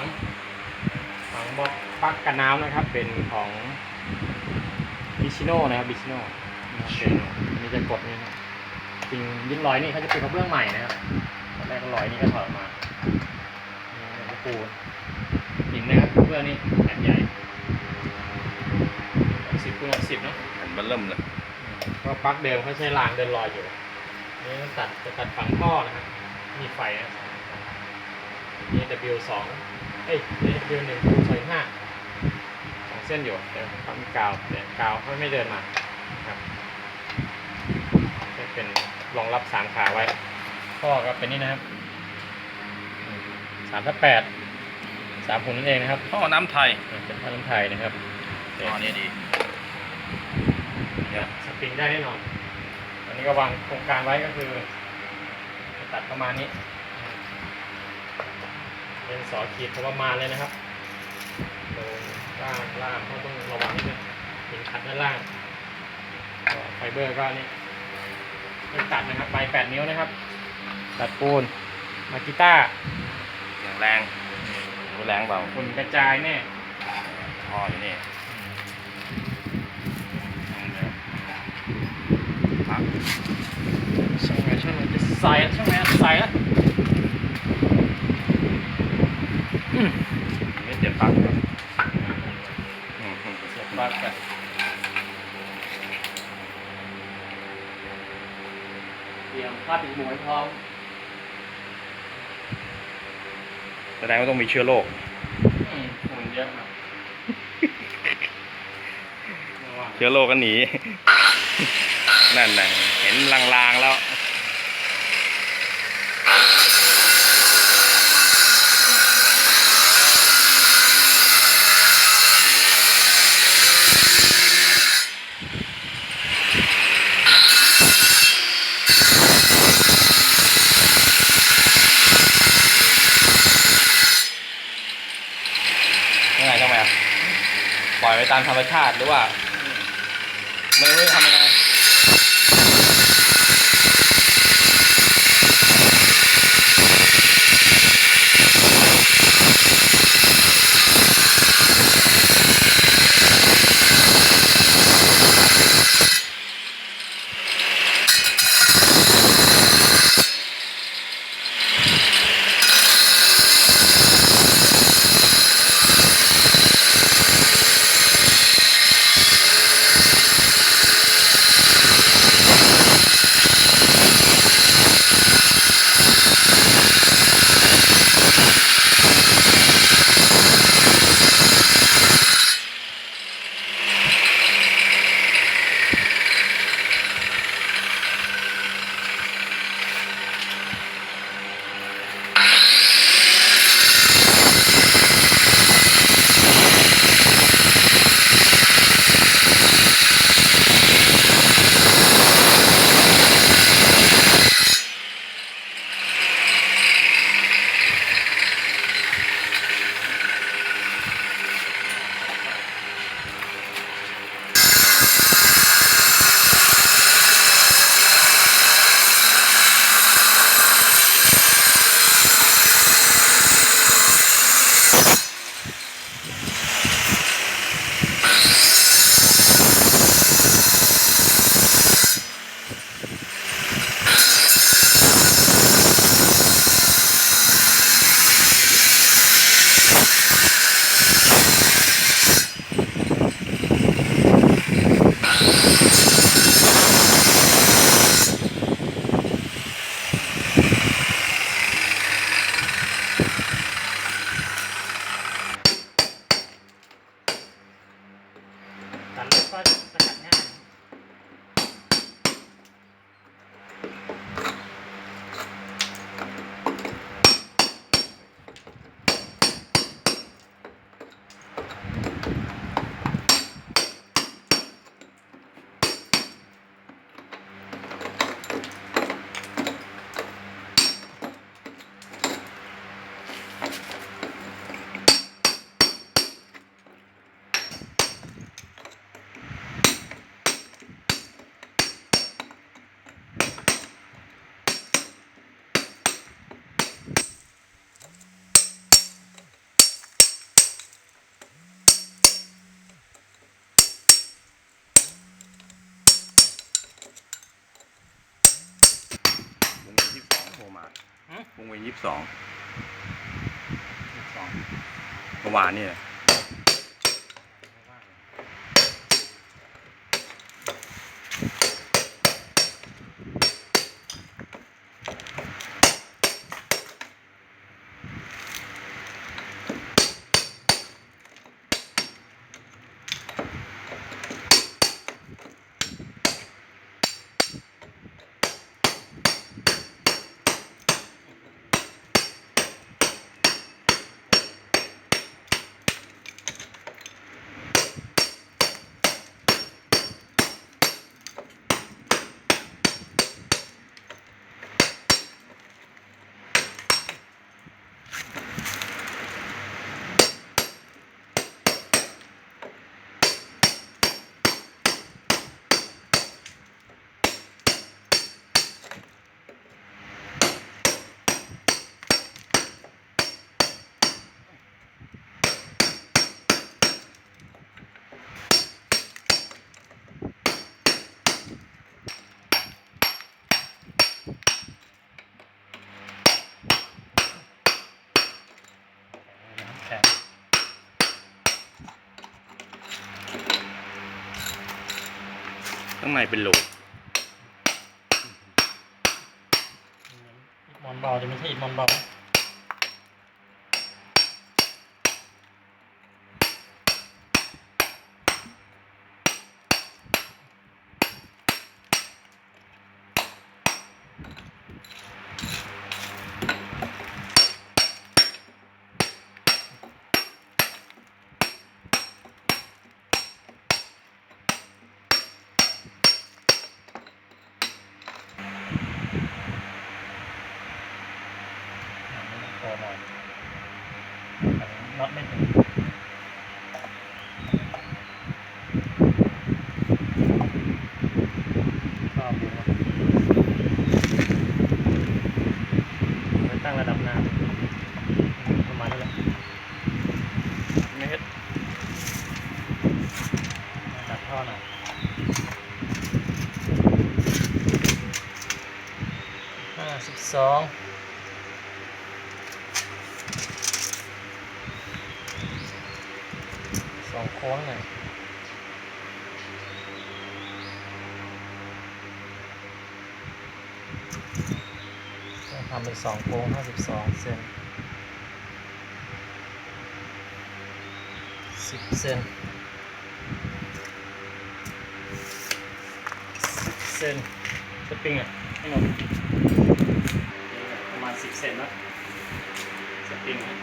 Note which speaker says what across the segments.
Speaker 1: งฝังบล็อกปักกระน้ำนะครับ เป็นของบิชิโน่นะครับบิชิโน่นี่จะกดนี่นะจริงยึดลอยนี่เขาจะเป็นกระเบื้องใหม่นะครับตอนแรกลอยนี่ก็ถอดมาปูหินนะครับเบื้อนี่แผ่นใหญ่สิบคูณสิบเนาะ
Speaker 2: แมันเริ่มเลย
Speaker 1: ก็ปักเดิมเขาใช้รางเดินลอยอยู่นี่ตัดจะตัดฝังท่อนะครับมีไฟนะ A W สอง เอ้ยเดือนหนึ่งคูณซอยห้าสองเส้นอยู่แต่ผยวปั๊มกาวเดี๋ยวกาวเขาไม่เดินมาครับจะเป็นรองรับสามขาไว้ข้อก็เป็นนี่นะครับสามทับแปดสามหุนนั่นเองนะครับ
Speaker 2: ท่อน้ำไทย
Speaker 1: เป็นท่อน้ำไทยนะครับ
Speaker 2: ท่อนี้ดี
Speaker 1: เะสปริงได้แน่นอนอันนี้ก็วางโครงการไว้ก็คือ ตัดประมาณนี้ เป็นสอขีดพอประมาณเลยนะครับตรงล่างล่างเขาต้องระวังนิดนึงหินขัดด้านล่างก็ไฟเบอร์ก็นี่ไม่ตัดนะครับไปแปดนิ้วนะครับ ตัดปูนมากิต้า
Speaker 2: อย่างแรงรู้แรงเปล่า
Speaker 1: ฝุ่นกระจายแน่
Speaker 2: ท่ออยู่นี่พัก
Speaker 1: ช่างไงช่างไงจะใส่แล้วช่างไงใส่แล้วอืม
Speaker 2: ไม่เจ็บ ปลักครับอืม
Speaker 1: เสียบปลั๊กกันเตรียมผ้าปิดหมวยพร้อม
Speaker 2: แสดงว่าต้องมีเชื้อโรค
Speaker 1: อืมฝุ่นเยอะครับ
Speaker 2: เชื้อโรคก็หนี นั่นน่ะเห็นลางๆแล้ว ยังไงทำไมอะปล่อยไปตาม ธรรมชาติหรือว่า ไม่รู้จะทำยังไงหื
Speaker 3: สิบสอง
Speaker 2: สอง
Speaker 3: เมื่อวานนี่แในเป็นโหล
Speaker 1: อิฐมอนเบาจะไม่ใช่อิฐมอนเบา สิบสองสองโค้งหน่อยต้องทำเป็นสองโค้งห้าสิบสองเซนสิบเซนเซนสปริงอะให้หมดประ สิบเซนนะสปริงนะ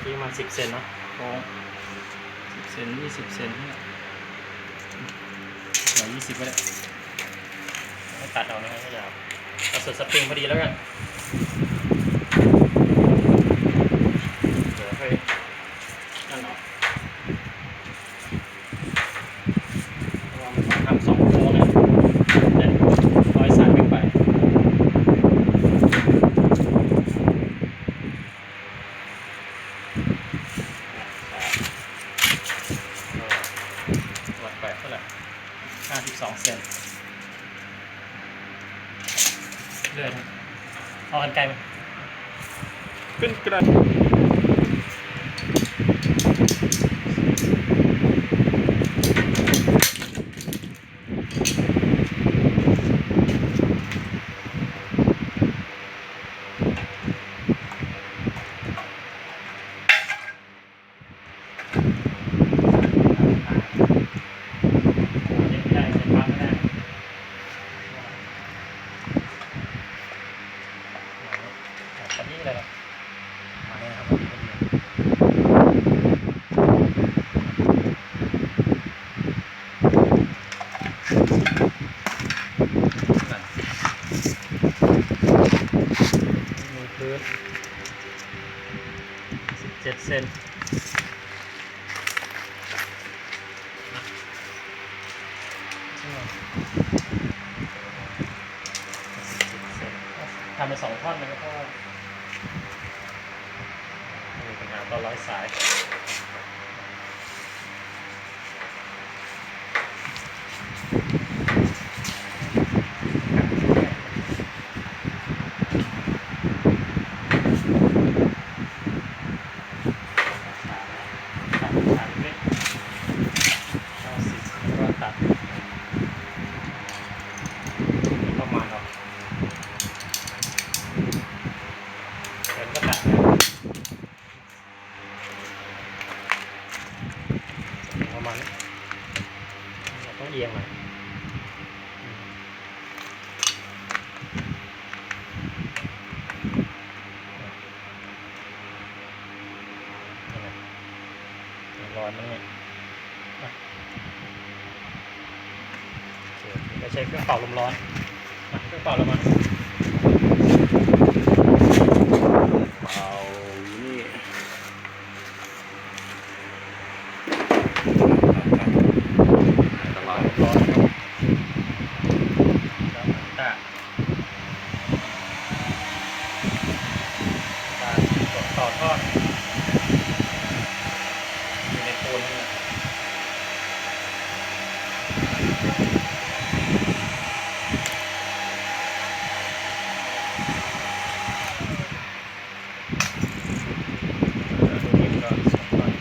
Speaker 1: ที่ประมาณสิบเซนเนาะโค้งสิบเซนยี่สิบเซนเนี่ยหน่อยยี่สิบก็ได้ให้ตัดเอานะครับก็จะเอาส่วนสปริงพอดีแล้วกันเดี๋ยวให้นั่นเนาะเพราะว่ามันต้องทำสองโค้งเนี่ยเดี๋ยวร้อยสายไม่ไป วัดไปเท่าไหร่ห้าสิบสองเซนเลื่อยนะเอากันไกลไหม
Speaker 2: ขึ้นกระนั่น
Speaker 1: มีพื้นสิบเจ็ดเซน ทำเป็นสองท่อนเลยก็พอมีปัญหาตอนร้อยสาย อียงหน่อยอุ่นร้อนมั้งเนี่ยอะโอเคใช้เครื่องเป่าลมร้อนเครื่องเป่าลมร้อน
Speaker 3: เป่าอยู่นี่
Speaker 2: ตลอด
Speaker 1: ร้อนครับตาตา ต่อทอดอยู่ในปูนนี่นะแล้วตรงนี้ก็สองฝั่ง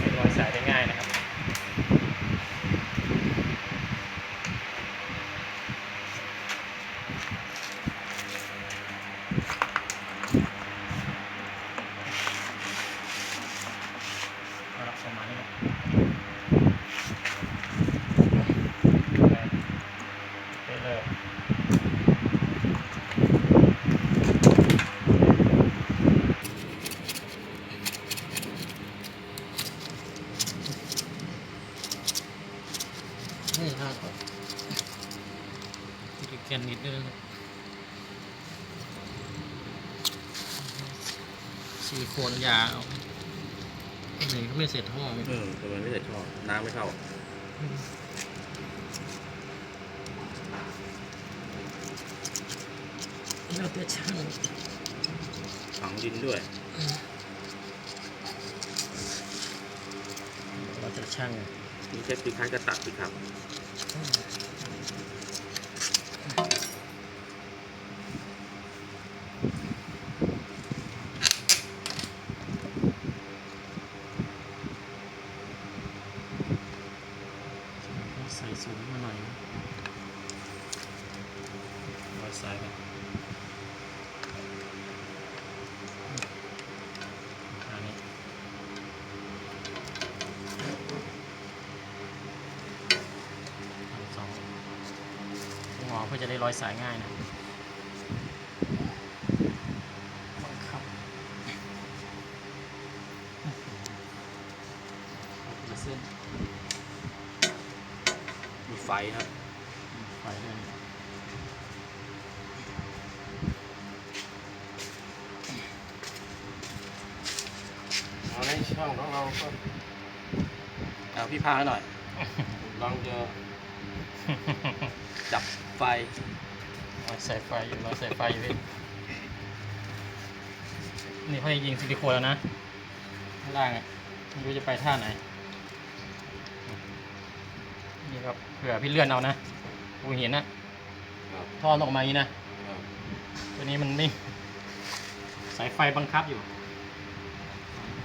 Speaker 1: เป็นรอยสายได้ง่ายนะครับ ก็ประมาณนี้แหละไปเลย นี่ครับ จะแกนนิดนึงสี่โคนยาวไหนก็ไม่เสร็จห้อง
Speaker 2: เออทำไมไม่เสร็จท่อน้ำไม่เข้า
Speaker 1: เราจะช่าง
Speaker 2: ฝังดินด้วย
Speaker 1: เราจะช่าง
Speaker 2: นี่ใช้ปีคล้ายกระตัดสิครับ
Speaker 1: ใสูงมาหน่อยรอยสายกันอันนี้อันสองงอเพื่อจะได้ร้อยสายง่ายนะ
Speaker 4: เอาในช่องของเราก็
Speaker 2: เอาพี่พาหน่อย
Speaker 4: ลองจะ
Speaker 2: จับไฟ
Speaker 1: รอยสายไฟอยู่รอยสายไฟอยู่พี่นี่เขาจะยิงซิลิโคนแล้วนะข้างล่างอะไม่รู้จะไปท่าไหน นี่ครับเผื่อพี่เลื่อนเอานะกูเห็นนะท่อนออกมาอย่างนี้นะ ตัวนี้มันไม่ สายไฟบังคับอยู่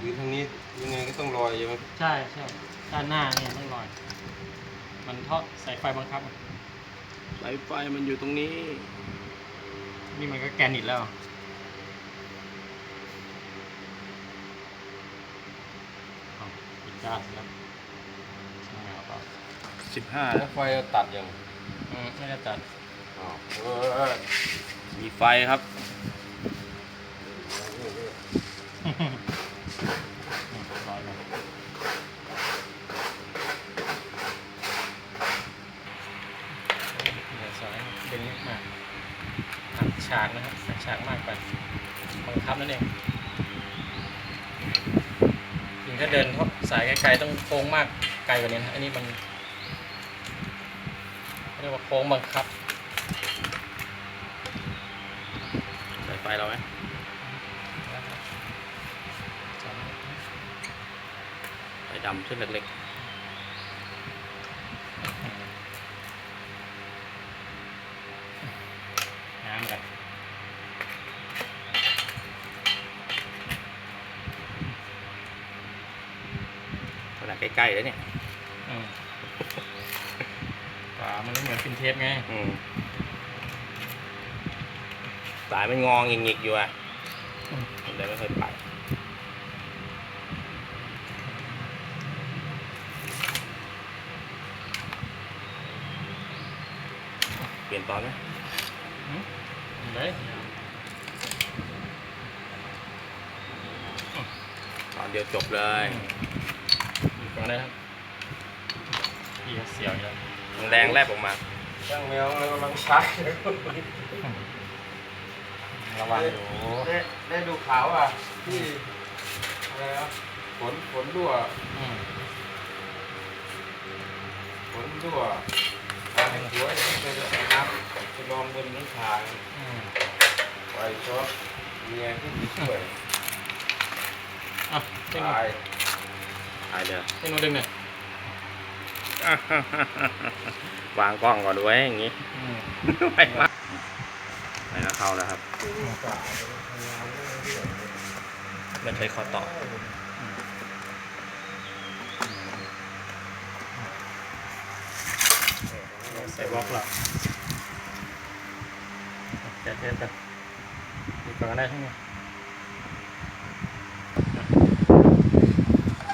Speaker 4: คือทางนี้ยังไงก็ต้องลอยใช่ไหม
Speaker 1: ใช่ใช่ด้านหน้าเนี่ยต้องลอย มันท่อสายไฟบังคับอะ
Speaker 2: สายไฟมันอยู่ตรงนี้
Speaker 1: นี่มันก็แกนนิดแล้ว เอาปิดก๊าซแล้วช่างเอาเปล่า
Speaker 2: สิบห้า
Speaker 4: แล้วไฟตัดยัง
Speaker 1: อืมไม่ได้ตัด
Speaker 4: อ๋อเออ
Speaker 2: มีไฟครับ
Speaker 1: นี่ร้อยแล้วเหลือสายดึงมากหักฉากนะครับหักฉากมากไปบังคับ นั่นเองจริงถ้าเดินทอดสายไกลๆต้องโค้งมากไกลกว่านี้นะอันนี้มันเรียกว่าโค้งบังคับ
Speaker 2: สายไฟเราไหมไฟดำเส้นเล็ก
Speaker 1: น้ำกัน
Speaker 2: ๆ ใก ล้ๆแล้วเนี่ย
Speaker 1: อืมฝามันไม่เหมือนฟินเทสไง
Speaker 2: อืมสายมันงองหงิกๆอยู่อะ
Speaker 1: อืม
Speaker 2: มันเลยไม่ค่อยไปเปลี่ยนตอนไหม
Speaker 1: เลย
Speaker 2: ตอนเดียวจบเลย
Speaker 1: อีก ก่อนเลยครับพี่เขาเสียวอยู่แล้ว
Speaker 2: แรงแลบออกมา
Speaker 4: ช่างแมวกำลังใช้
Speaker 1: ระวังอยู่
Speaker 4: ได้ได้ดูข่าวอะ ที่อะไรนะฝนฝนรั่ว
Speaker 1: อืม
Speaker 4: ฝนรั่วทางหัวยังไม่ได้น้ำจะลองบนนี้ทาง
Speaker 1: อืม
Speaker 4: ไฟช็อตเมียที่ติดช่วย
Speaker 1: อะเต้น
Speaker 4: ตาย
Speaker 2: ตายเลย
Speaker 1: เต้นโนดึงหน่อย
Speaker 2: วางกล้องก่อนด้วยอย่างงี้
Speaker 1: อืม
Speaker 2: ไปมากไปแล้วเข้าแล้วครับมันใช้คอต่อ
Speaker 1: ใส่บล็อกแล้วแกะเทปกันอีกก่อนก็ได้ทั้งหมด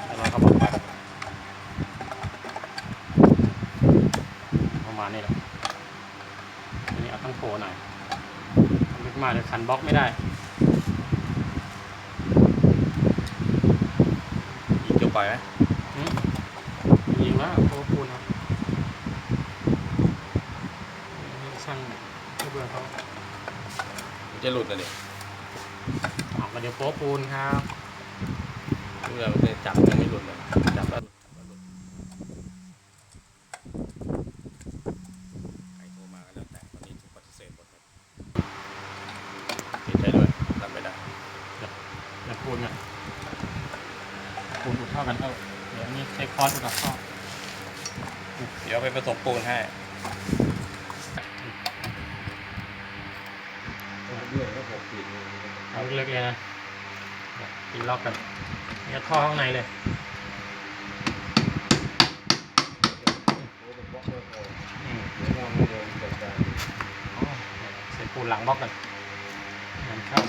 Speaker 1: แล้วเราก็บอกไปประ มาณนี้แหละอันนี้เอาตั้งโผล่หน่อยทำลึกมากเดี๋ยวคันบล็อกไม่ได้
Speaker 2: อีกจะปล่อยไหม
Speaker 1: อืมยิงแล้วโค้ปูนครับนี่ช่างผู้เบื่อเขา
Speaker 2: มันจะหลุดนะดิ
Speaker 1: ออกมาเดี๋ยวโป๊ะปูนครับ
Speaker 2: เพื่อมันจะจับยังไม่หลุดเลยจับแล้วใครโทรมาก็แล้วแต่ตอนนี้ถูกปฏิเสธหมดครับเสียใจด้วยรับไม่ได้
Speaker 1: เดี๋ยวปูนก่อนปูนอุดเท่ากันเท่าเดี๋ยวอันนี้ใช้ค้อนอุดกับท่อ
Speaker 2: เดี๋ยวไปผสมปูนให้
Speaker 4: ด้วยแล้วผมปิดเลย
Speaker 1: เอาเล็กๆเลยนะเดี๋ยวตีล็อกกันนี่ก็ท่อข้างในเลย
Speaker 4: โอ้โหบล็อกไม่พอ
Speaker 1: อืม
Speaker 4: ไม่ต้องไม่เดินจัดการ
Speaker 1: อ๋อใส่ปูนหลังบล็อกกันมันเข้า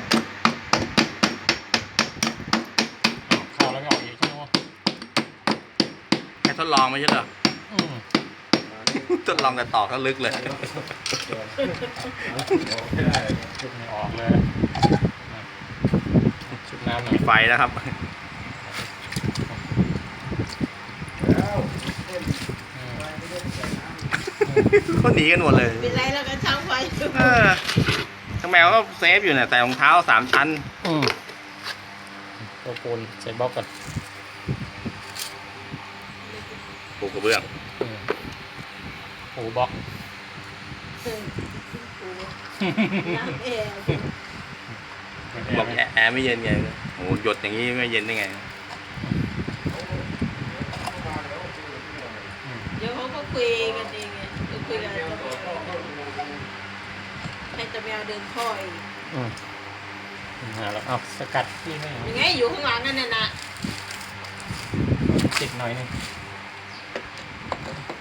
Speaker 1: อ้าวเข้าแล้วไม่ออกอีกใช่ไหมวะ
Speaker 2: แค่ ทดลองไม่ใช่เหรอ
Speaker 1: อืม
Speaker 2: ทดลองกันต่อก็ลึกเลย
Speaker 4: ไม่ได้
Speaker 1: ชุดไม่ออกเลยชุดน้ำหน่อย
Speaker 2: มีไฟนะครับ
Speaker 4: แล้ว
Speaker 1: อืม
Speaker 2: ก็หนีกันหมดเลย
Speaker 5: เป็นไรแล้วก็ช่างไฟอยู่
Speaker 2: เออทั้งแมวก็เซฟอยู่เนี่ยใส่รองเท้าสามชั้น
Speaker 1: อืมตัวปูนใส่บล็อกก่อน
Speaker 2: ปูกระเบื้อง
Speaker 1: อืมปูบล็อก
Speaker 5: น้ำแอร์
Speaker 2: บอกแอร์แอร์ไม่เย็นไงโอ้โหหยดอย่างนี้ไม่เย็นได้ไง
Speaker 1: อืม
Speaker 5: เดี๋ยวเขาก็คุยกันเองไงก็คุยกันแล้วให้ตะแมวเดินท่ออีก
Speaker 1: อืมอ่าแล้วเอาสกัดที่ไม่
Speaker 5: ยังไงอยู่ข้างหลังนั่นน่ะนะ
Speaker 1: ติดหน่อยหนึง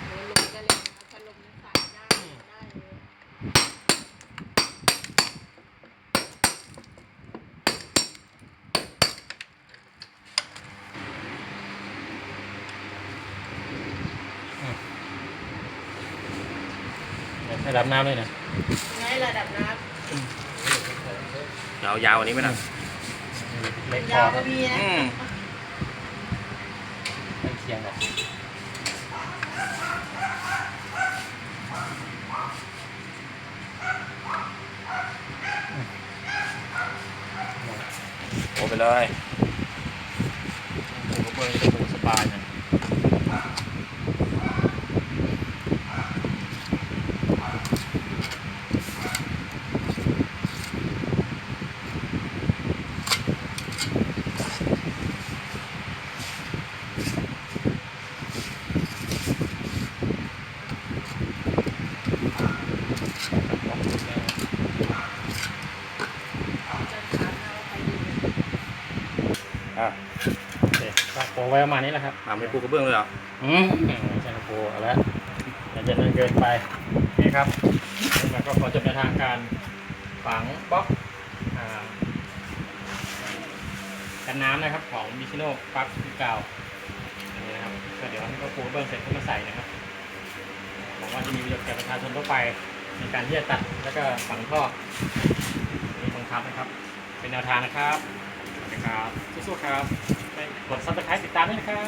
Speaker 5: โอ้ลมก็เลยพัดลมนั้นสายได้ได้เลย
Speaker 1: เดี๋ยวให้ดับ น้ำเลยนะ
Speaker 5: ยังไงระดับน้
Speaker 2: ยาวยาวกว่านี้ไหมนะ
Speaker 1: เล็กำพ
Speaker 5: ยา
Speaker 1: อ
Speaker 5: วก็มีนะ
Speaker 2: อืม
Speaker 1: ไม่เคียงหรอกอืม
Speaker 2: โอ้ไปเลย
Speaker 1: โอ้โหเบอร์จะปูสบายเนี่ย
Speaker 5: จะถามเราไปดู
Speaker 2: อะ
Speaker 1: โอเคก็ปูปูไว้ประมาณนี้แหละครับ
Speaker 2: อ่าไม่ปูกระเบื้องเลยเหรอ
Speaker 1: อืมไม่ใช่กระปูเอาละอย่าจะเนินเกินไปนี่ครับแล้วก็ขอจบในทางการฝังบล็อกอ่ากันน้ำนะครับของมิชิโน่ปักคือเก่าอันนี้นะครับก็เดี๋ยวให้เขาปูกระเบื้องเสร็จก็มาใส่นะครับหวังว่าจะมีประโยชน์แก่ประชาชนทั่วไปในการที่จะตัดแล้วก็ฝังท่อนี่บังคับนะครับ เป็นแนวทางนะครับ สวัสดีครับสู้ๆครับไปกดซับสไครต์ติดตามด้วยนะครับ